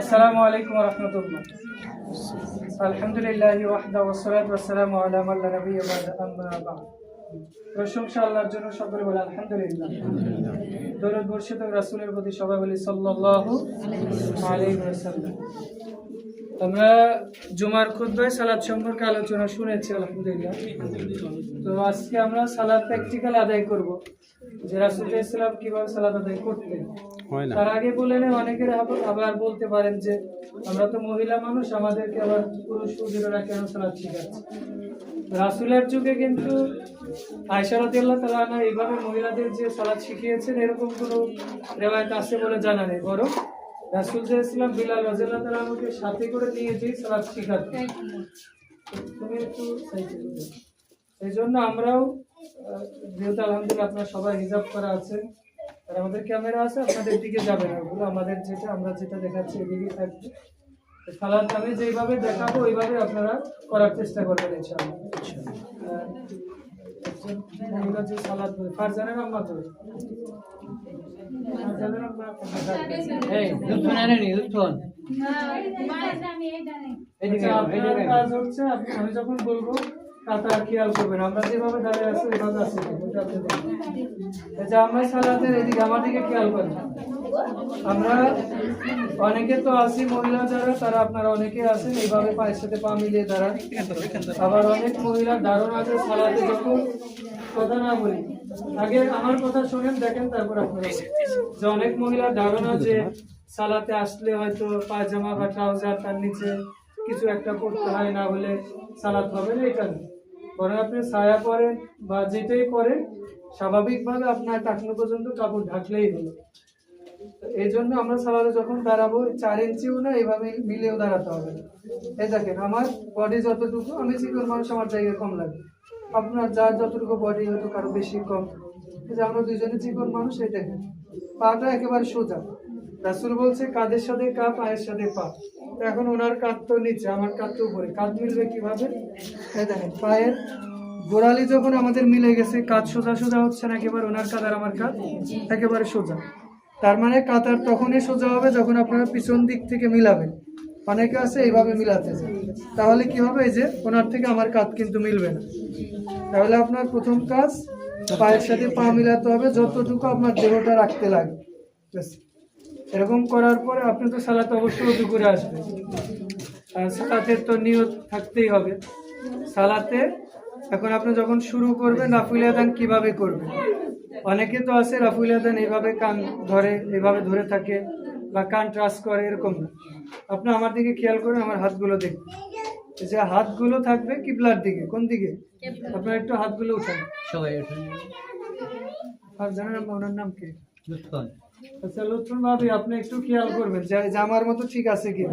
আসসালামু আলাইকুম রহমতুল্লাহ। আলহামদুলিল্লাহ ওয়াহদা ওয়াসালাত ওয়াসসালামু আলা মান লা নাবিয়্য বা'দা, আম্মা বা'দ। প্রশংসা আল্লাহর জন্য সকলে বলে আলহামদুলিল্লাহ। দরুদ বর্ষিত রাসূলের প্রতি সবাই বলি সাল্লাল্লাহু আলাইহি আমরা জুমার খুতবায় সালাদ সম্পর্কে আলোচনা শুনেছি আলহামদুলিল্লাহ। তো আজকে আমরা সালাদ প্র্যাকটিক্যাল আদায় করব। যে রাসূল ইসলাম কীভাবে সালাদ আদায় করতেন? তার আগে বলে নেই অনেকের আবার- বলতে পারেন যে আমরা তো মহিলা মানুষ আমাদেরকে আবার পুরুষ পুজুরেরা কেন সালাদ শিখাচ্ছে? রাসুলের যুগে কিন্তু আয়সারতুল্লাহ তালা এইভাবে মহিলাদের যে সালাদ শিখিয়েছেন এরকম কোনো রেওয়ায়ত আছে বলে জানা নেই। বরং রাসুল যে বিলাল আমাকে সাথে করে নিয়ে যেই সালাদ শিখাতেন। তুমি একটু যাও। জন্য আমরাও যেহেতু আলহামদুলিল্লাহ আপনারা সবাই হিসাব করা আছেন আর আমাদের ক্যামেরা আছে আপনাদের দিকে যাবে না। ওগুলো আমাদের যেটা আমরা যেটা দেখাচ্ছি এদিকে থাকবে। সালাদ আমি যেইভাবে দেখাবো ওইভাবে আপনারা করার চেষ্টা করবেন ইনশাআল্লাহ। যে সালাদ ফারজানের আম্মা তো এই আপনার কাজ হচ্ছে আমি যখন বলব কাতার খেয়াল করবেন আমরা যেভাবে দাঁড়িয়ে আছি আমরা সালাতের এদিকে, আমার দিকে খেয়াল করেন। আমরা অনেকে তো আছি, মহিলা যারা, তারা আপনারা অনেকে আছেন, এইভাবে পায়ের সাথে পা মিলিয়ে দাঁড়ান। আবার অনেক মহিলা দারুণ আছে সালাতে যখন কথা না বলি। আগে আমার কথা শোনেন, দেখেন তারপর আপনারা যে অনেক মহিলা ধারণা যে সালাতে আসলে হয়তো পায়জামা বা ট্রাউজার তার নিচে কিছু একটা পড়তে হয়, না হলে সালাত হবে না না। বরং আপনি ছায়া পরেন বা যেটাই পরেন, স্বাভাবিকভাবে আপনার টাকনো পর্যন্ত কাপড় ঢাকলেই হলো। এই জন্য আমরা সালাদে যখন দাঁড়াবো, চার ইঞ্চিও না, এইভাবে মিলেও দাঁড়াতে হবে। এই দেখেন, আমার বডি যতটুকু, আমি চিকন মানুষ আমার জায়গায় কম লাগে। আপনার যার যতটুকু বডি হয়তো কারও বেশি কম। যে আমরা দুজনে চিকন মানুষ, এই দেখেন, পাটা একেবারে সোজা। রাসুল বলছে কাঁধের সাথে কা পায়ের সাথে পা? এখন ওনার কাঁধ তো নিচে, আমার কাঁধ তো উপরে। কাঁধ মিলবে কীভাবে? এই দেখেন, পায়ের গোড়ালি যখন আমাদের মিলে গেছে কাজ সোজা সোজা হচ্ছে না, একেবারে ওনার কাঁধ আর আমার কাঁধ, একেবারে সোজা। তার মানে কাতার তখনই সোজা হবে যখন আপনারা পিছন দিক থেকে মিলাবেন। অনেকে আছে এইভাবে মিলাতে চায়। তাহলে কি হবে? এই যে ওনার থেকে আমার কাঁধ কিন্তু মিলবে না। তাহলে আপনার প্রথম কাজ, পায়ের সাথে পা মিলাতে হবে, যতটুকু আপনার দেহটা রাখতে লাগে এরকম করার পরে আপনি তো সালাতে অবশ্যই উজু করে আসবেন। আর সালাতের তো নিয়ত থাকতেই হবে। সালাতে এখন আপনি যখন শুরু করবেন রাফুল আদান কীভাবে করবেন? অনেকে তো আছে রাফুল আদান এইভাবে কান ধরে এইভাবে ধরে থাকে বা কান ট্রাস করে এরকম না। আপনি আমার দিকে খেয়াল করেন আমার হাতগুলো দেখুন। যে হাতগুলো থাকবে কিবলার দিকে কোন দিকে? আপনার একটু হাতগুলো উঠান। সবাই আর জানেন আপনার ওনার নাম কি? আচ্ছা লুৎফুন ভাবি আপনি একটু খেয়াল করবেন যে আমার মতো ঠিক আছে কি?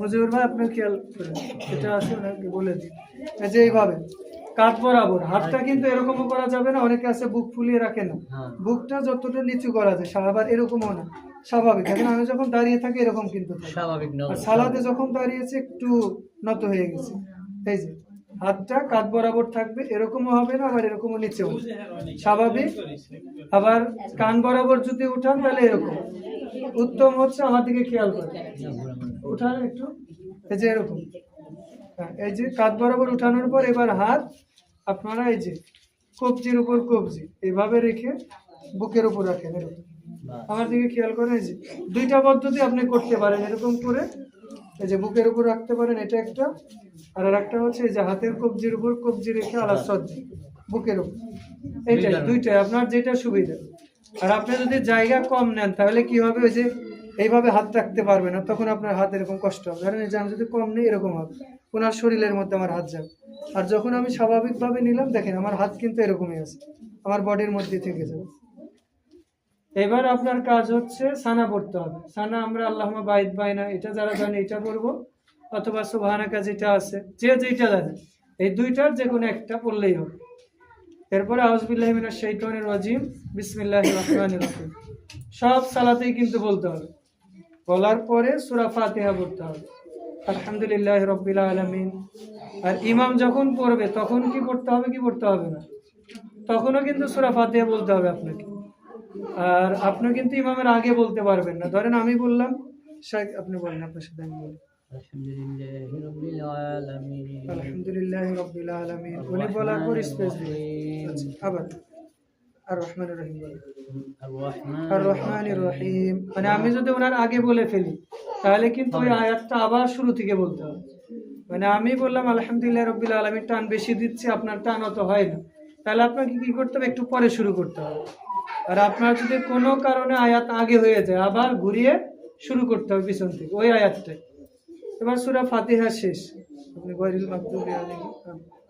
হুজুর ভাই আপনি খেয়াল করেন। এটা আছে ওনাকে বলে দিন। এই যে এইভাবে। কাত বরাবর হাতটা কিন্তু এরকমও করা যাবে না অনেকে আছে বুক ফুলিয়ে রাখে না। বুকটা যতটা নিচু করা যায় আবার এরকমও না স্বাভাবিক। এখন আমি যখন দাঁড়িয়ে থাকি এরকম কিন্তু। স্বাভাবিক আর সালাদে যখন দাঁড়িয়েছে একটু নত হয়ে গেছে। এই যে হাতটা কাত বরাবর থাকবে এরকমও হবে না আবার এরকমও নিচেও না। স্বাভাবিক? আবার কান বরাবর যদি উঠান তাহলে এরকম। উত্তম হচ্ছে আমার দিকে খেয়াল করে। উঠান একটু এই যে এরকম। হ্যাঁ, এই যে কাত বরাবর উঠানোর পর এবার হাত আপনারা এই যে কবজির উপর কবজি এইভাবে রেখে বুকের উপর রাখেন এরকম। আমার দিকে খেয়াল করেন এই যে দুইটা পদ্ধতি আপনি করতে পারেন এরকম করে এই যে বুকের উপর রাখতে পারেন এটা একটা। আর আর একটা হচ্ছে এই যে হাতের কবজির উপর কবজি রেখে আলাদা সজ্জি বুকের উপর। এইটাই দুইটাই আপনার যেটা সুবিধা। আর আপনি যদি জায়গা কম নেন তাহলে কি হবে ওই যে এইভাবে হাত রাখতে পারবে না তখন আপনার হাত এরকম কষ্ট হবে। ধরেন এই যে আমি যদি কম নেই এরকম হবে। ওনার শরীরের মধ্যে আমার হাত যাবে। আর যখন আমি স্বাভাবিকভাবে নিলাম, দেখেন আমার হাত কিন্তু এরকমই আছে। আমার বডির মধ্যে থেকে যাবে। এবার আপনার কাজ হচ্ছে সানা পড়তে হবে। সানা আমরা আল্লাহমা বাইদ বাইনা এটা যারা জানে এটা পড়ব। অথবা সুবহানাকা যেটা আছে, যে যেটা জানে। এই দুইটার যে কোনো একটা পড়লেই হবে। এরপরে আউজবিল্লাহ মিনাশ শাইতানির রাজিম। বিসমিল্লাহির রহমানির রহিম। সব সালাতেই কিন্তু বলতে হবে। বলার পরে সূরা ফাতিহা পড়তে হবে। আলহামদুলিল্লাহ রব্বিল আলমিন। আর ইমাম যখন পড়বে তখন কি পড়তে হবে কি পড়তে হবে না? তখনও কিন্তু সুরা ফাতিয়া বলতে হবে আপনাকে। আর আপনি কিন্তু ইমামের আগে বলতে পারবেন না। ধরেন আমি বললাম শেখ আপনি বলেন আপনার সাথে আমি বলি। আলহামদুলিল্লাহ রবিল্লা আলমিন। উনি বলার পর স্পেস আবার। মানে আমি যদি ওনার আগে বলে ফেলি তাহলে কিন্তু ওই হ্যাঁ। আয়াতটা আবার শুরু থেকে বলতে হবে। মানে আমি বললাম আলহামদুলিল্লাহ রবিল্লা আলমীর টান বেশি দিচ্ছি আপনার টান অত হয় না। তাহলে আপনাকে কি করতে হবে? একটু পরে শুরু করতে হবে। আর আপনার যদি কোনো কারণে আয়াত আগে হয়ে যায় আবার ঘুরিয়ে শুরু করতে হবে পিছন থেকে ওই আয়াতটাই। এবার সুরা ফাতিহা শেষ। আপনি গরিল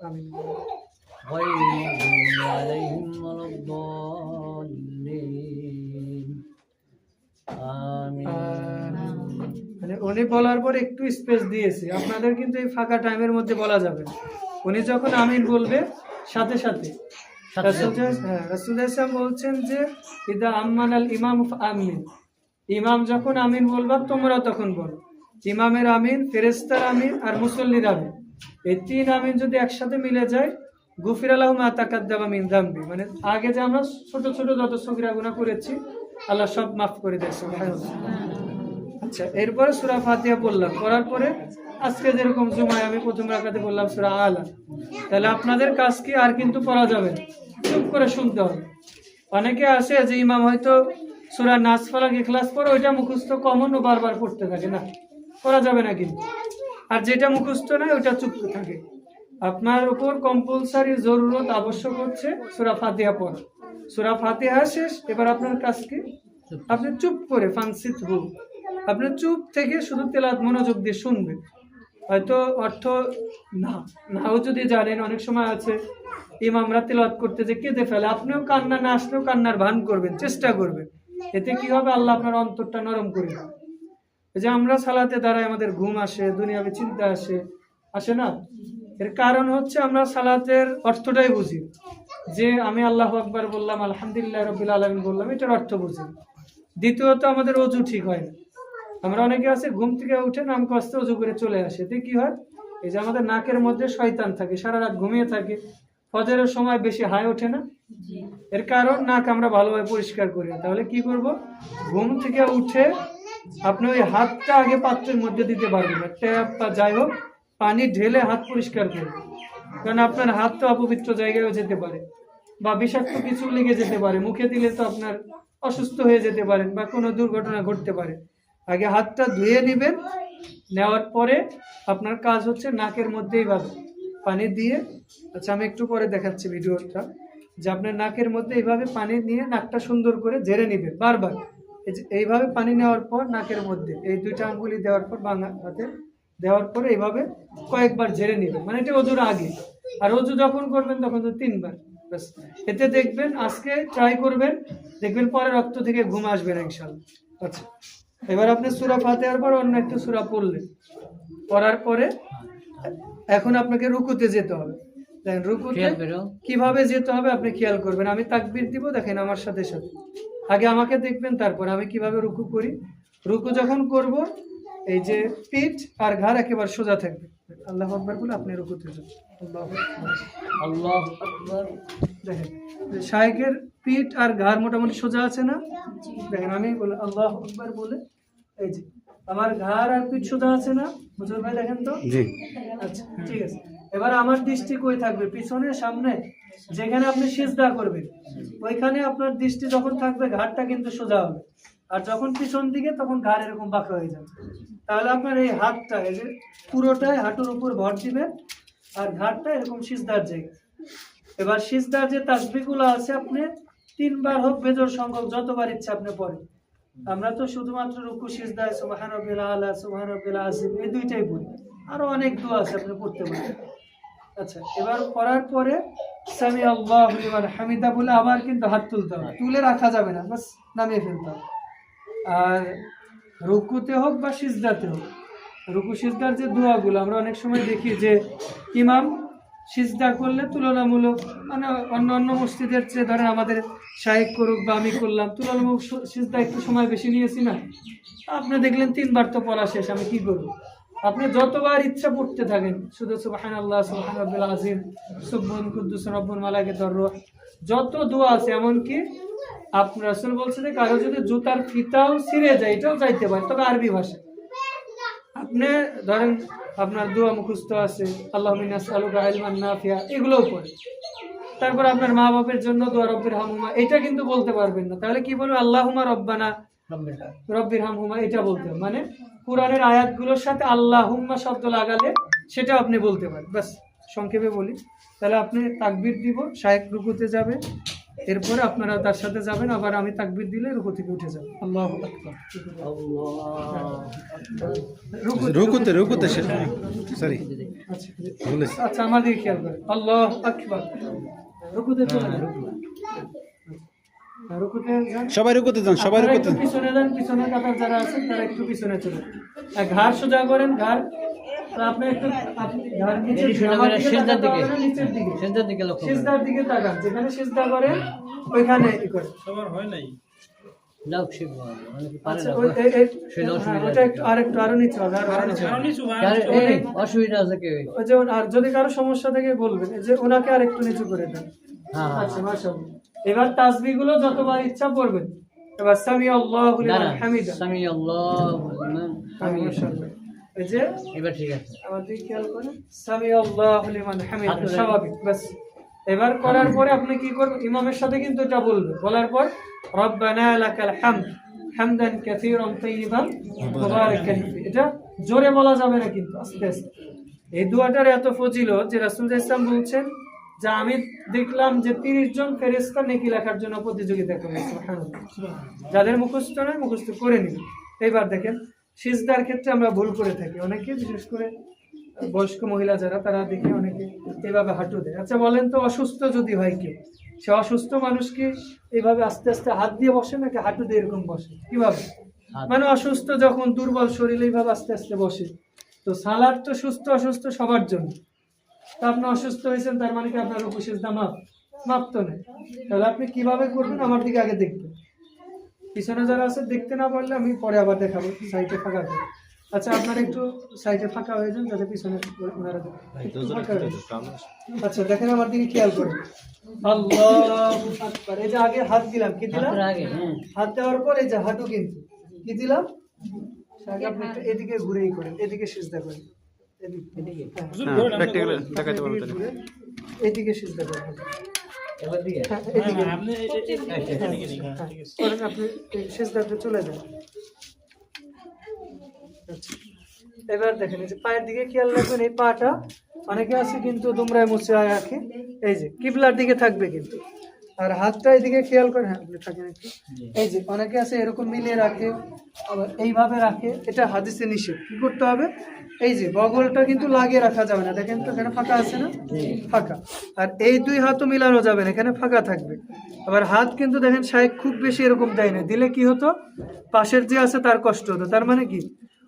আমিন। غير المغضوب عليهم ولا الضالين آمين মানে উনি বলার পর একটু স্পেস দিয়েছে আপনাদের কিন্তু এই ফাঁকা টাইমের মধ্যে বলা যাবে না। উনি যখন আমিন বলবে সাথে সাথে সাথে রাসূল সাল্লাল্লাহু- হ্যাঁ রাসূল ইসলাম বলছেন যে ইদা আম্মান আল ইমাম আমিন ইমাম যখন আমিন বলবা তোমরা তখন বলো ইমামের আমিন ফেরেস্তার আমিন আর মুসল্লির আমিন এই তিন আমিন যদি একসাথে মিলে যায় গুফির মিন আগে যে আমরা ছোট ছোট যত সগিরা গুনাহ করেছি, আল্লাহ সব মাফ করে দেয় আচ্ছা এরপরে সুরা ফাতিহা বললাম করার পরে আজকে যেরকম জুমায়, আমি প্রথম রাখাতে বললাম সুরা আলা তাহলে আপনাদের কাজ কি? আর কিন্তু পড়া যাবে চুপ করে শুনতে হবে। অনেকে আসে যে ইমাম হয়তো সুরা নাচ ফালাক ইখলাস পরে ওইটা মুখস্থ কমন ও বারবার পড়তে থাকে, না। করা যাবে না কিন্তু। আর যেটা মুখস্থ নয়, ওইটা চুপ থাকে। আপনার উপর কম্পালসারি জরুরত আবশ্যক হচ্ছে সুরা ফাতিহা পড়া। সুরা ফাতিহা শেষ, এবার আপনার কাজ কি? আপনি চুপ করে ফাংসিত হোক আপনি চুপ থেকে শুধু তেলাত মনোযোগ দিয়ে শুনবেন। হয়তো অর্থ না, নাও যদি জানেন, অনেক সময় আছে, ইমামরা তেলাত করতে যে কেঁদে ফেলে, আপনিও কান্না না আসলেও কান্নার ভান করবেন, চেষ্টা করবেন। এতে কি হবে? আল্লাহ আপনার অন্তরটা নরম করে। যে আমরা সালাতে দ্বারাই আমাদের ঘুম আসে, দুনিয়াবে চিন্তা আসে আসে না? এর কারণ হচ্ছে আমরা সালাতের অর্থটাই বুঝি। যে আমি আল্লাহ আকবার বললাম আলহামদুলিল্লাহ রবিল আলমিন বললাম এটার অর্থ বুঝি। দ্বিতীয়ত আমাদের অজু ঠিক হয় না। আমরা অনেকে আছে ঘুম থেকে উঠে নাম কষ্ট অজু করে চলে আসে। এতে কি হয়? এই যে আমাদের নাকের মধ্যে শয়তান থাকে সারা রাত ঘুমিয়ে থাকে। ফজরের সময় বেশি হাই ওঠে না? এর কারণ নাক আমরা ভালোভাবে পরিষ্কার করি না। তাহলে কি করব? ঘুম থেকে উঠে আপনি ওই হাতটা আগে পাত্রের মধ্যে দিতে পারবেন না। ট্যাপ বা যাই হোক পানি ঢেলে হাত পরিষ্কার করবেন কারণ আপনার হাত তো অপবিত্র জায়গায়ও যেতে পারে বা বিষাক্ত কিছু লেগে যেতে পারে, মুখে দিলে তো আপনার অসুস্থ হয়ে যেতে পারেন বা কোনো দুর্ঘটনা ঘটতে পারে। আগে হাতটা ধুয়ে নেবেন, নেওয়ার পরে আপনার কাজ হচ্ছে নাকের মধ্যেই ভাবে পানি দিয়ে আচ্ছা আমি একটু পরে দেখাচ্ছি ভিডিওটা, যে আপনার নাকের মধ্যে এইভাবে পানি নিয়ে নাকটা সুন্দর করে ঝেড়ে নেবেন বারবার। এইভাবে পানি নেওয়ার পর নাকের মধ্যে, এই দুইটা আঙ্গুলি দেওয়ার পর বাংলা হাতে দেওয়ার পরে এইভাবে কয়েকবার ঝেড়ে নেবেন মানে এটা অজুর আগে। আর অজু যখন করবেন তখন তো তিনবার। ব্যাস। এতে দেখবেন আজকে ট্রাই করবেন দেখবেন পরে রক্ত থেকে ঘুম আসবে না ইনশাল্লাহ। আচ্ছা। এবার আপনি সুরা ফাতেহার পর অন্য একটু সুরা পড়লেন। পড়ার পরে এখন আপনাকে রুকুতে যেতে হবে। দেখেন রুকুতে কীভাবে যেতে হবে আপনি খেয়াল করবেন। আমি তাকবির দিব দেখেন আমার সাথে সাথে। আগে আমাকে দেখবেন তারপর আমি কীভাবে রুকু করি। রুকু যখন করব এই যে পিঠ আর ঘাড় একেবারে সোজা থাকবে। আল্লাহ আকবর বলে আপনি রুকুতে যান। আল্লাহ আল্লাহ আকবার। দেখেন যে শায়েকের পিঠ আর ঘাড় মোটামুটি সোজা আছে না? দেখেন আমি বলে আল্লাহ আকবার বলে এই যে আমার ঘাড় আর পিঠ সোজা আছে না? বুঝল ভাই দেখেন তো? আচ্ছা ঠিক আছে। এবার আমার দৃষ্টি কই থাকবে? পিছনে সামনে? যেখানে আপনি সিজদা করবেন ওইখানে আপনার দৃষ্টি যখন থাকবে ঘাড়টা কিন্তু সোজা হবে। আর যখন পিছন দিকে, তখন ঘাড় এরকম বাঁকা হয়ে যাবে। তাহলে আপনার এই হাতটা, এই যে পুরোটাই হাঁটুর উপর ভর দিবেন আর ঘাড়টা এরকম সিজদার জায়গা এবার সিজদার যে তাসবিগুলো আছে, আপনি তিনবার হোক বেজর সংখ্যক, যতবার ইচ্ছা আপনি পড়েন। আমরা তো শুধুমাত্র রুকু সিজদায় সুবহান রাব্বিল আলা, সুবহান রাব্বিল আজিম এই দুইটাই পড়ি। আরও অনেক দোয়া আছে আপনি পড়তে পারেন। আচ্ছা এবার পড়ার পরে সামি আল্লাহু হামিদা বলে আবার কিন্তু হাত তুলতে হবে। তুলে রাখা যাবে না, বাস নামিয়ে ফেলতে হবে। আর রুকুতে হোক বা সিজদাতে হোক, রুকু সিজদার যে দোয়াগুলো আমরা অনেক সময় দেখি যে ইমাম সিজদা করলে তুলনামূলক মানে অন্য অন্য মসজিদের চেয়ে ধরেন আমাদের শাহেক করুক বা আমি করলাম, তুলনামূলক সিজদা একটু সময় বেশি নিয়েছি না। আপনি দেখলেন তিনবার তো পড়া শেষ, আমি কি করব? আপনি যতবার ইচ্ছা পড়তে থাকেন, শুধু সুবহান আল্লাহ সুবহান রাব্বিল আজিম সুবহান কুদ্দুস, রব্বুল মালাইকাতুর রূহ, যত দোয়া আছে, এমনকি আপনার রাসূল বলছে যে কারও যদি জুতার ফিতাও ছিঁড়ে যায়, এটাও চাইতে পারে, তবে আরবি ভাষা। আপনি ধরেন আপনার দোয়া মুখস্থ আছে, আল্লাহ মিনাস আলুকা আলমান নাফিয়া, এগুলোও পড়ে। তারপর আপনার মা বাপের জন্য দোয়া রব্বির হামুমা এটা কিন্তু বলতে পারবেন না। তাহলে কি বলব? আল্লাহুমা রব্বানা, রব্বির হামহুমা, এটা বলতে হবে। মানে কোরআনের আয়াতগুলোর সাথে আল্লাহ হুম্মা শব্দ লাগালে সেটা আপনি বলতে পারেন। বাস সংক্ষেপে বলি। তাহলে আপনি তাকবির দিব, শায়েক রুকুতে যাবে। এরপরে আপনারা তার সাথে যাবেন আবার আমি তাকবির দিলে রুকু থেকে উঠে যাবেন আল্লাহ রুকুতে রুকুতে সরি আচ্ছা। আচ্ছা আমার দিকে খেয়াল করেন। আল্লাহ আকবার। রুকুতে চলে যান। রুকুতে যান। সবাই রুকুতে যান সবাই রুকুতে একটু পিছনে যান পিছনে কাতার যারা আছেন তারা একটু পিছনে চলে আর ঘাড় সোজা করেন ঘাড় আপনি একটু সিজদার দিকে। সেজদার দিকে লক্ষ্য। দিকে তাকান যেখানে সিজদা করেন ওইখানে ই করেন হ্যাঁ, আরও যদি কারও সমস্যা থেকে বলবেন। যে ওনাকে আর একটু নিচু করে দেন। হ্যাঁ হ্যাঁ। আচ্ছা এবার তাসবিহগুলো যতবার ইচ্ছা পড়বেন। এবার সামি আল্লাহু। হামিদা সামি আল্লাহু যে এবার ঠিক আছে। আমার দিকে খেয়াল করেন সামি লিমান হামিদা স্বাভাবিক বাস এবার করার পরে আপনি কি করবেন? ইমামের সাথে কিন্তু এটা বলবেন বলার পর রব্বানা লাকাল হামদ হামদান কাসীরান তাইয়িবান মুবারাকান। এটা জোরে বলা যাবে না কিন্তু আস্তে আস্তে। এই দুয়াটার এত ফজিলত যে রাসূল ইসলাম বলছেন যে আমি দেখলাম যে তিরিশ জন ফেরেশতা নেকি লেখার জন্য প্রতিযোগিতা করে সুবহানাল্লাহ। যাদের মুখস্থ নয় মুখস্থ করে নিন এইবার দেখেন সিজদার ক্ষেত্রে আমরা ভুল করে থাকি। অনেকে বিশেষ করে বয়স্ক মহিলা যারা তারা দেখে অনেকে এভাবে হাঁটু দেয়। আচ্ছা বলেন তো অসুস্থ যদি হয় কেউ সে অসুস্থ মানুষকে এইভাবে আস্তে আস্তে হাত দিয়ে বসে নাকি হাঁটু দিয়ে এরকম বসে? কীভাবে। মানে অসুস্থ যখন দুর্বল শরীর এইভাবে আস্তে আস্তে বসে। তো সালাদ তো সুস্থ অসুস্থ সবার জন্য। তা আপনি অসুস্থ হয়েছেন তার মানে কি আপনার উপসিস মাপ মাপ তো নেই। তাহলে আপনি কীভাবে করবেন? আমার দিকে আগে দেখবেন। পিছনে যারা আছে দেখতে না পারলে আমি পরে আবার দেখাবো সাইডে ফাঁকা করে আচ্ছা আপনারা একটু সাইডে ফাঁকা হয়ে যান যাতে পিছনে ওনারা হয়ে। আচ্ছা দেখেন আমার দিকে খেয়াল করুন। আল্লাহ আকবার। এই যে আগে হাত দিলাম কি দিলাম? হ্যাঁ। হাত দেওয়ার পর এই যে হাঁটু কিন্তু কি দিলাম? আগে আপনি একটু এদিকে ঘুরেই করেন এদিকে সিজদা করেন। এদিকে। এদিকে হ্যাঁ। প্র্যাকটিক্যাল দেখাতে পারব এদিকে ঘুরে, এদিকে সিজদা করেন। আপনি চলে যান। আচ্ছা। এবার দেখেন এই যে পায়ের দিকে খেয়াল রাখবেন এই পাটা অনেকে আছে কিন্তু দুমরায় মুছে রাখে। এই যে কিবলার দিকে থাকবে কিন্তু। আর হাতটা এদিকে খেয়াল করে হ্যাঁ থাকেন একটু। এই যে অনেকে আছে এরকম মিলিয়ে রাখে আবার এইভাবে রাখে এটা হাদিসে নিষেধ। কি করতে হবে? এই যে বগলটা কিন্তু লাগিয়ে রাখা যাবে না। দেখেন তো এখানে ফাঁকা আছে না? ফাঁকা। আর এই দুই হাতও মিলানো যাবে না এখানে ফাঁকা থাকবে। আবার হাত কিন্তু দেখেন শায়েক খুব বেশি এরকম দেয় না। দিলে কি হতো? পাশের যে আছে তার কষ্ট হতো। তার মানে কি?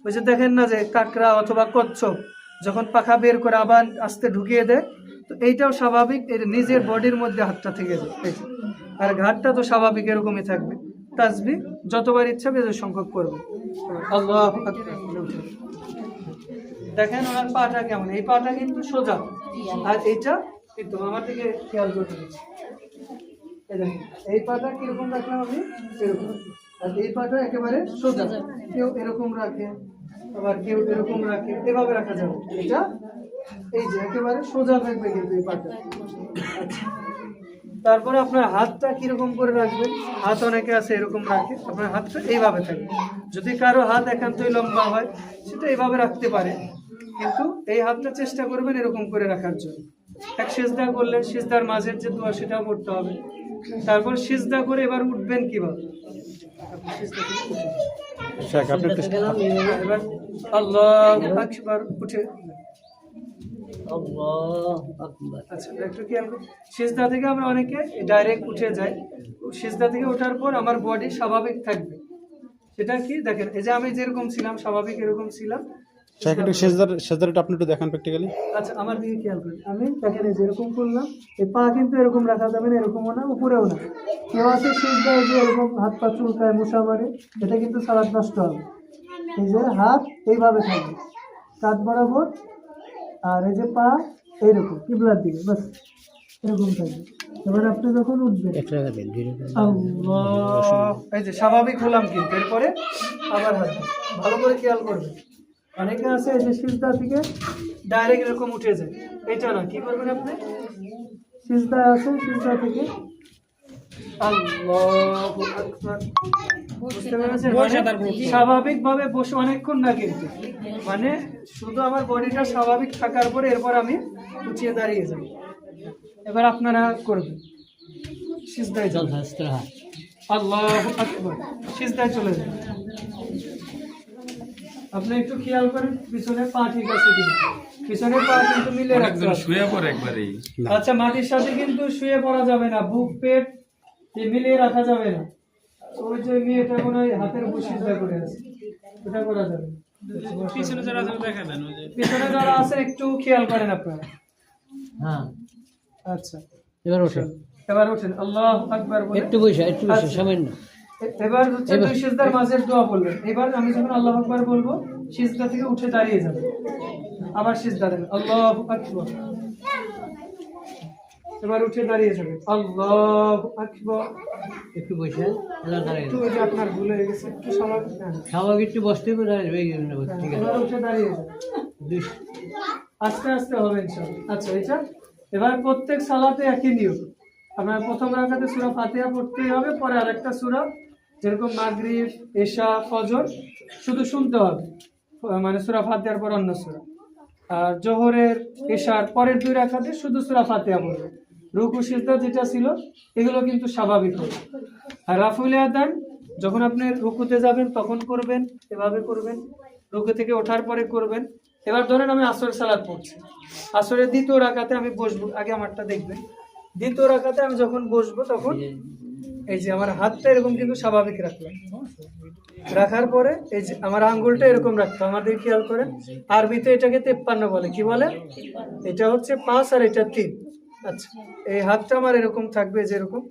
ওই যে দেখেন না যে কাঁকড়া অথবা কচ্ছপ যখন পাখা বের করে আবার আস্তে ঢুকিয়ে দেয় তো এইটাও স্বাভাবিক এর নিজের বডির মধ্যে হাতটা থেকে যায়। আর ঘাটটা তো স্বাভাবিক এরকমই থাকবে। তাসবি যতবার ইচ্ছা বেজের সংখ্যক করবে। আল্লাহ। দেখেন ওনার পাটা কেমন এই পাটা কিন্তু সোজা। আর এইটা কিন্তু আমার দিকে খেয়াল করতে দেখেন, এই পাটা কীরকম রাখলাম আমি? এরকম। আর এই পাটা একেবারে সোজা। কেউ এরকম রাখে আবার কেউ এরকম রাখে এভাবে রাখা যাবে। এটা এই যে একেবারে সোজা থাকবে কিন্তু এই পাটা। আচ্ছা। তারপরে আপনার হাতটা কীরকম করে রাখবেন? হাত অনেকে আছে এরকম রাখে আপনার হাতটা এইভাবে থাকবে। যদি কারও হাত একান্তই লম্বা হয় সেটা এইভাবে রাখতে পারে। কিন্তু এই হাতটা চেষ্টা করবেন এরকম করে রাখার জন্য। এক সিজদা করলেন সিজদার মাঝের যে দোয়া সেটাও করতে হবে। তারপর সিজদা করে এবার উঠবেন কীভাবে। এবার আল্লাহ আকবার উঠে। আচ্ছা একটু খেয়াল সিজদা থেকে আমরা অনেকে ডাইরেক্ট উঠে যাই। সিজদা থেকে ওঠার পর আমার বডি স্বাভাবিক থাকবে। সেটা কি? দেখেন এই যে আমি যেরকম ছিলাম স্বাভাবিক এরকম ছিলাম। শেখ একটু সেজদার সেজদারটা আপনি একটু দেখান প্র্যাকটিক্যালি আচ্ছা আমার দিকে খেয়াল করেন। আমি এই যেরকম করলাম এই পা কিন্তু এরকম রাখা যাবে না এরকমও না উপরেও না। কেউ আছে সিজদা যে এরকম হাত পা চুলকায় মশা মারে এটা কিন্তু সালাদ নষ্ট হবে। এই যে হাত এইভাবে থাকবে। কাঁধ বরাবর আর এই যে পা এইরকম কিবলার দিকে বাস এরকম থাকবে। এবার আপনি যখন উঠবেন। এই যে স্বাভাবিক হলাম কিন্তু এরপরে আবার হাত ভালো করে খেয়াল করবেন। অনেকে আছে যে সিজদা থেকে ডাইরেক্ট এরকম উঠে যায় এটা না কি করবেন আপনি? সিজদা আছে সিজদা থেকে। মানে স্বাভাবিকভাবে বসে অনেকক্ষণ না কিন্তু। মানে শুধু আমার বডিটা স্বাভাবিক থাকার পরে এরপর আমি উঠিয়ে দাঁড়িয়ে যাব। এবার আপনারা করবেন। সিজদায় চল যান আল্লাহ আকবর। সিজদায় চলে যান। আপনি একটু খেয়াল করেন পিছনে পা ঠিক আছে কিনা। পিছনের পা কিন্তু মিলে হবে। শুয়ে পড়ে একবারেই। আচ্ছা মাটির সাথে কিন্তু শুয়ে পড়া যাবে না। বুক পেট এ মিলিয়ে রাখা যাবে না। ওই যে মেয়েটা মনে হয় হাতের উপর সিজদা করে আছে। ওটা করা যাবে পিছনে যারা আছে দেখাবেন ওই যে। পিছনে যারা আছে একটু খেয়াল করেন আপনারা। হ্যাঁ। আচ্ছা। এবার ওঠেন। এবার ওঠেন। আল্লাহ আকবার বলে একটু বসে একটু বসে আচ্ছা। সামান্য। এবার হচ্ছে দুই সিজদার মাঝের দোয়া বলবেন। এবার আমি যখন আল্লাহ আকবার বলব সিজদা থেকে উঠে দাঁড়িয়ে যাবে। আবার সিজদা দেন। আল্লাহ আকবার। এবার উঠে দাঁড়িয়ে যাবে। আল্লাহ আকবার। একটু বসে একটু ওই যে আপনার ভুল হয়ে গেছে একটু স্বাভাবিক হ্যাঁ, স্বাভাবিক একটু বসতে হবে দাঁড়িয়ে ঠিক আছে। উঠে দাঁড়িয়ে যাবে। আস্তে আস্তে হবে ইনশাআল্লাহ। আচ্ছা এটা? এবার প্রত্যেক সালাতে একই নিয়ম। আপনার প্রথম রাখাতে সূরা ফাতিহা পড়তেই হবে পরে আরেকটা সূরা যেরকম মাগরিব এশা ফজর, শুধু শুনতে হবে। মানে সূরা ফাতিহার পর অন্য সূরা। আর জোহরের এশার পরের দুই রাখাতে শুধু সূরা ফাতিহা পড়বে। রুকু, সিজদা যেটা ছিল, এগুলো কিন্তু স্বাভাবিক হবে। আর রাফুল আদান, যখন আপনি রুকুতে যাবেন, তখন করবেন, এভাবে করবেন। রুকু থেকে ওঠার পরে করবেন। এবার ধরেন আমি আসর সালাদ পড়ছি। আসরের দ্বিতীয় রাখাতে আমি বসবো। আগে আমারটা দেখবেন। দ্বিতীয় রাখাতে আমি যখন বসবো, তখন এই যে আমার হাতটা এরকম কিন্তু স্বাভাবিক রাখলাম রাখার পরে এই যে আমার আঙ্গুলটা এরকম রাখতো আমাদের খেয়াল করেন। আরবিতে এটাকে তেপ্পান্ন বলে কি বলে? এটা হচ্ছে পাঁচ আর এটা তিন। আচ্ছা এই হাতটা আমার এরকম থাকবে যেরকম।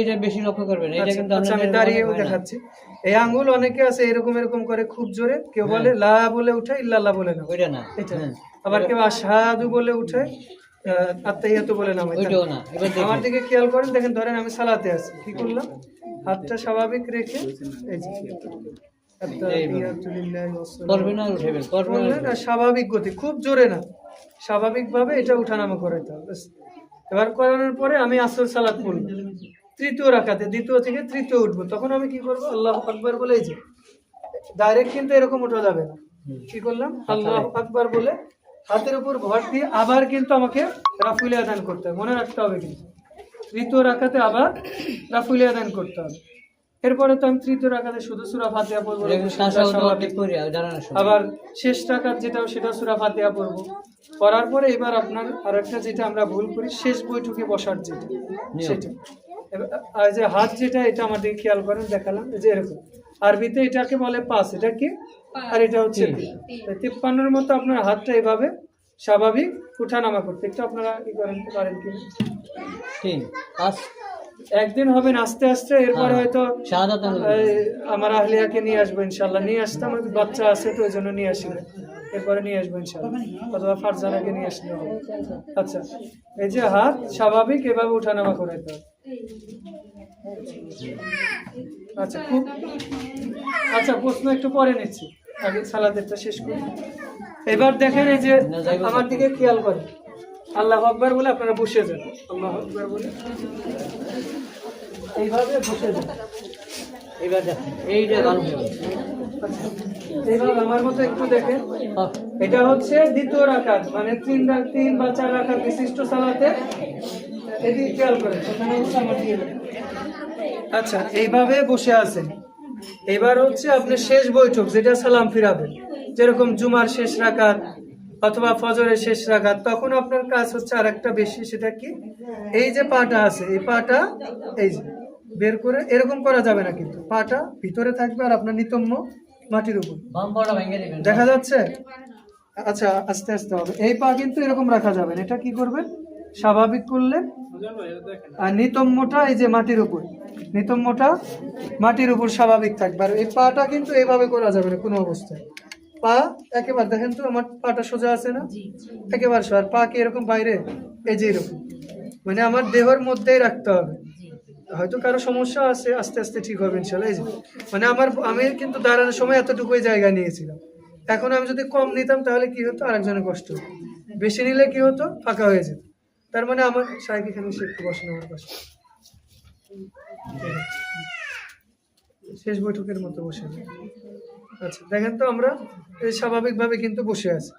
এটা বেশি লক্ষ্য করবেন এটা আচ্ছা, কিন্তু আচ্ছা, আমি দাঁড়িয়েও দেখাচ্ছি। এই আঙ্গুল অনেকে আছে এরকম এরকম করে খুব জোরে কেউ বলে লা বলে উঠে ইল্লাল্লাহ বলে না ওইটা না। এটা। হ্যাঁ। আবার কেউ আশহাদু বলে উঠে আত্মাইয়াতু বলে আমার দিকে খেয়াল করেন দেখেন ধরেন আমি সালাতে আছি। কি করলাম? হাতটা স্বাভাবিক রেখে এই যে করবে করবে গতি খুব জোরে না। স্বাভাবিকভাবে এটা উঠানামা করাইতে হবে এবার করানোর পরে আমি আসর সালাত পড়ব তৃতীয় রাখাতে দ্বিতীয় থেকে তৃতীয় উঠবো। তখন আমি কি করব? আল্লাহ আকবার বলে যে ডাইরেক্ট কিন্তু এরকম উঠা যাবে না। কি করলাম? আল্লাহ আকবার বলে হাতের উপর ভর দিয়ে আবার কিন্তু আমাকে রাফুলি আদান করতে হবে। মনে রাখতে হবে কিন্তু। তৃতীয় রাখাতে আবার রাফুলি আদান করতে হবে। এরপরে তো আমি তৃতীয় রাখাতে শুধু সুরা ফাতিহা পড়ব। আবার শেষ টাকার যেটা সেটা সুরা ফাতিহা পড়ব। করার পরে এবার আপনার আর একটা যেটা আমরা ভুল করি শেষ বৈঠকে বসার যেটা সেটা। আর যে হাত যেটা এটা আমাদের খেয়াল করেন দেখালাম যে এরকম। আরবিতে এটাকে বলে পাঁচ এটা কি? আর এটা হচ্ছে। তিপ্পান্নর মতো আপনার হাতটা এভাবে স্বাভাবিক উঠানামা করতে। একটু আপনারা কি করেন পারেন কি? তিন পাঁচ একদিন হবেন আস্তে আস্তে এরপরে হয়তো আমার আহলিয়াকে নিয়ে আসব ইনশাল্লাহ নিয়ে আসতাম আমার বাচ্চা আছে তো ওই জন্য নিয়ে আসি এরপরে নিয়ে আসব ইনশাল্লাহ অথবা ফারজানাকে নিয়ে আসলে হবে। আচ্ছা এই যে হাত স্বাভাবিক এভাবে উঠানামা করাইতে হবে। আচ্ছা খুব আচ্ছা প্রশ্ন একটু পরে নিচ্ছি। আগে সালাদেরটা শেষ করি। এবার দেখেন এই যে আমার দিকে খেয়াল করেন। আল্লাহ আকবার বলে আপনারা বসে যান। আল্লাহ আকবার বলে এইভাবে বসে যান। দেখেন এইটা ভালো আচ্ছা, আমার মতো একটু দেখেন। হ্যাঁ। এটা হচ্ছে দ্বিতীয় মানে তিন তিন বা চার বিশিষ্ট সালাতে। এদিকে খেয়াল করেন। আচ্ছা এইভাবে বসে আছেন। এবার হচ্ছে আপনি শেষ বৈঠক যেটা সালাম ফিরাবেন যেরকম জুমার শেষ রাকাত অথবা ফজরের শেষ রাকাত তখন আপনার কাজ হচ্ছে আরেকটা বেশি সেটা কি? এই যে পাটা আছে এই পাটা এই যে বের করে এরকম করা যাবে না কিন্তু পাটা ভিতরে থাকবে আর আপনার নিতম্ব মাটির উপর। দেখা যাচ্ছে? আচ্ছা আস্তে আস্তে হবে। এই পা কিন্তু এরকম রাখা যাবে এটা কি করবেন? স্বাভাবিক করলেন আর নিতম্বটা এই যে মাটির উপর নিতম্বটা মাটির উপর স্বাভাবিক থাকবে। আর এই পাটা কিন্তু এইভাবে করা যাবে না কোনো অবস্থায়। পা একেবারে দেখেন তো আমার পাটা সোজা আছে না? একেবারে সোজা। আর পা কি এরকম বাইরে? এই যে এরকম। মানে আমার দেহের মধ্যেই রাখতে হবে। হয়তো কারও সমস্যা আছে আস্তে আস্তে ঠিক হবে ইনশাল্লাহ এই যে মানে আমার আমি কিন্তু দাঁড়ানোর সময় এতটুকুই জায়গা নিয়েছিলাম। এখন আমি যদি কম নিতাম তাহলে কি হতো? আরেকজনের কষ্ট বেশি নিলে কি হতো? ফাঁকা হয়ে যেত। তার মানে আমার সাহেব এখানে এসে একটু বসেন আমার পাশে শেষ বৈঠকের মতো বসে। আচ্ছা দেখেন তো আমরা স্বাভাবিকভাবে কিন্তু বসে আছি।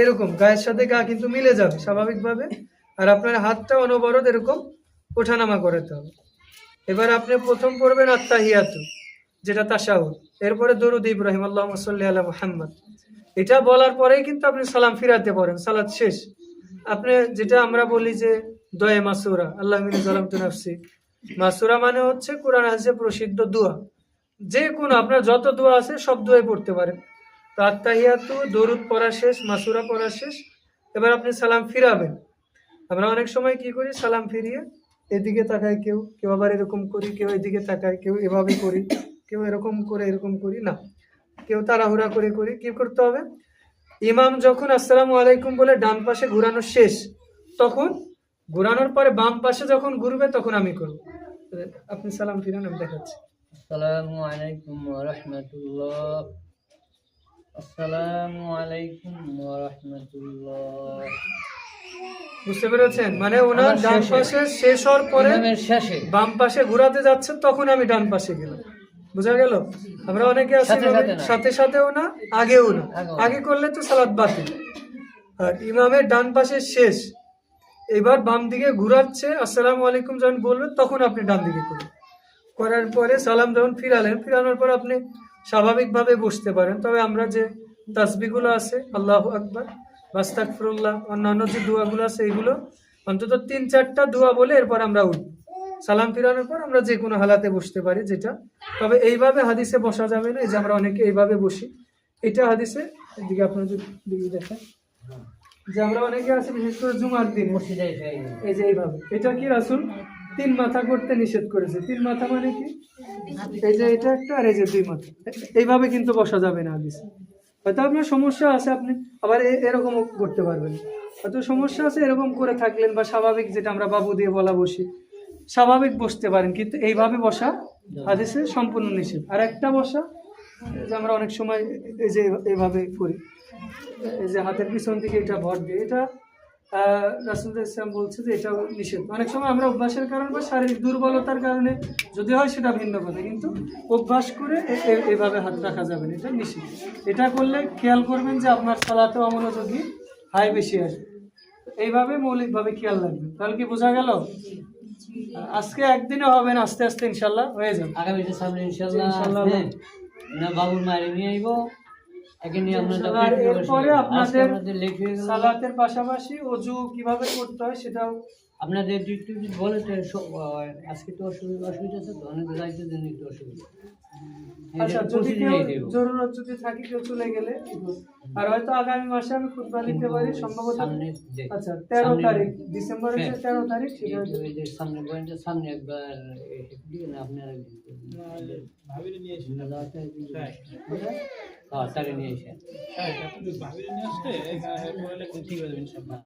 এরকম, গায়ের সাথে গা কিন্তু মিলে যাবে স্বাভাবিকভাবে। আর আপনার হাতটা অনবরত এরকম ওঠানামা করাতে হবে। এবার আপনি প্রথম পড়বেন আত্মাহিয়াতু যেটা তাশাহুদ এরপরে দরুদ ইব্রাহিম আল্লাহ সাল্লি আলা মুহাম্মদ। এটা বলার পরেই কিন্তু আপনি সালাম ফিরাতে পারেন সালাত শেষ। আপনি যেটা আমরা বলি যে দয়ে মাসুরা, আল্লাহ মিনি মাসুরা মানে হচ্ছে কোরআন হাদিসে প্রসিদ্ধ দোয়া। যে কোনো, আপনার যত দোয়া আছে সব দোয়াই পড়তে পারেন। তো আত্মাহিয়াতু দরুদ পড়া শেষ, মাসুরা পড়া শেষ, এবার আপনি সালাম ফিরাবেন। আমরা অনেক সময় কি করি, সালাম ফিরিয়ে এদিকে তাকায় কেউ কেউ আবার এরকম করি, কেউ এদিকে তাকায় কেউ এভাবে করি, কেউ এরকম করে, এরকম করি, না। কেউ তাড়াহুড়া করে করি, কি করতে হবে? ইমাম যখন আসসালামু আলাইকুম বলে ডান পাশে ঘুরানো শেষ তখন ঘুরানোর পরে বাম পাশে যখন ঘুরবে তখন আমি করব। আপনি সালাম ফিরান আমি দেখাচ্ছি। আসসালামু আলাইকুম ওয়া রাহমাতুল্লাহ। আসসালামু আলাইকুম ওয়া রাহমাতুল্লাহ। বুঝতে পেরেছেন? মানে ওনার ডান পাশে শেষ হওয়ার পরে বাম পাশে ঘোরাতে যাচ্ছে তখন আমি ডান পাশে গেলাম। বোঝা গেল? আমরা অনেকে আছি সাথে সাথেও না আগেও না। আগেও না। আগে করলে তো সালাদ বাতিল। আর ইমামের ডান পাশে শেষ। এবার বাম দিকে ঘুরাচ্ছে আসসালামু আলাইকুম যখন বলবেন তখন আপনি ডান দিকে করবেন করার পরে সালাম যখন ফিরালেন ফিরানোর পর আপনি স্বাভাবিকভাবে বসতে পারেন। তবে আমরা যে তাসবিগুলো আছে আল্লাহ আকবার বাস্তাকফরুল্লাহ অন্যান্য যে দোয়াগুলো আছে এগুলো অন্তত তিন চারটা দোয়া বলে এরপর আমরা উঠব। সালাম ফিরানোর পর আমরা যে কোনো হালাতে বসতে পারি যেটা। তবে এইভাবে হাদিসে বসা যাবে না, এই যে আমরা অনেকে এইভাবে বসি। এটা হাদিসে, এদিকে আপনার যদি দেখেন। যে আমরা অনেকে আছি বিশেষ করে জুমার দিন। এই যে এইভাবে। এটা কি রাসুল? তিন মাথা করতে নিষেধ করেছে। তিন মাথা মানে কি? এই যে এটা একটা আর এই যে দুই মাথা। এইভাবে কিন্তু বসা যাবে না হাদিসে। হয়তো আপনার সমস্যা আছে, আপনি আবার এরকমও করতে পারবেন। হয়তো সমস্যা আছে, এরকম করে থাকলেন বা স্বাভাবিক যেটা আমরা বাবু দিয়ে বলা বসি। স্বাভাবিক বসতে পারেন, কিন্তু এইভাবে বসা হাদিসে সম্পূর্ণ নিষেধ। আর একটা বসা যে আমরা অনেক সময় এই যে এইভাবে করি। এই যে হাতের পিছন দিকে এটা ভর দিয়ে, এটা রাসুল ইসলাম বলছে যে এটাও নিষেধ। অনেক সময় আমরা অভ্যাসের কারণে বা শারীরিক দুর্বলতার কারণে যদি হয় সেটা ভিন্ন কথা, কিন্তু অভ্যাস করে এভাবে হাত রাখা যাবে না, এটা নিষেধ। এটা করলে খেয়াল করবেন যে আপনার সালাতে অমনোযোগী হাই বেশি আসবে। এইভাবে মৌলিকভাবে খেয়াল রাখবেন। তাহলে কি বোঝা গেল? আজকে একদিনে হবে না আস্তে আস্তে ইনশাল্লাহ হয়ে যাবে। আগামী সামনে ইনশাল্লাহ ইনশাল্লাহ। না বাবুর মায়ের নিয়ে আইব। এরপরে আপনাদের। সালাতের পাশাপাশি অজু কীভাবে করতে হয় সেটাও আপনাদের বলে আজকে তো অসুবিধা অসুবিধা আছে তো? অনেক দায়িত্ব জন্য একটু অসুবিধা। আচ্ছা যদি কেউ জরুরত যদি থাকে কেউ চলে গেলে আর হয়তো আগামী মাসে আমি খুতবা নিতে পারি সম্ভবত আচ্ছা তেরো তারিখ ডিসেম্বরের যে হ্যাঁ। তেরো তারিখ এই- এই সামনে পয়েন্টের সামনে একবার আপনারা নিয়ে হ্যাঁ। হ্যাঁ, তারে এসে। হ্যাঁ ঠিক হয়ে ইনশাআল্লাহ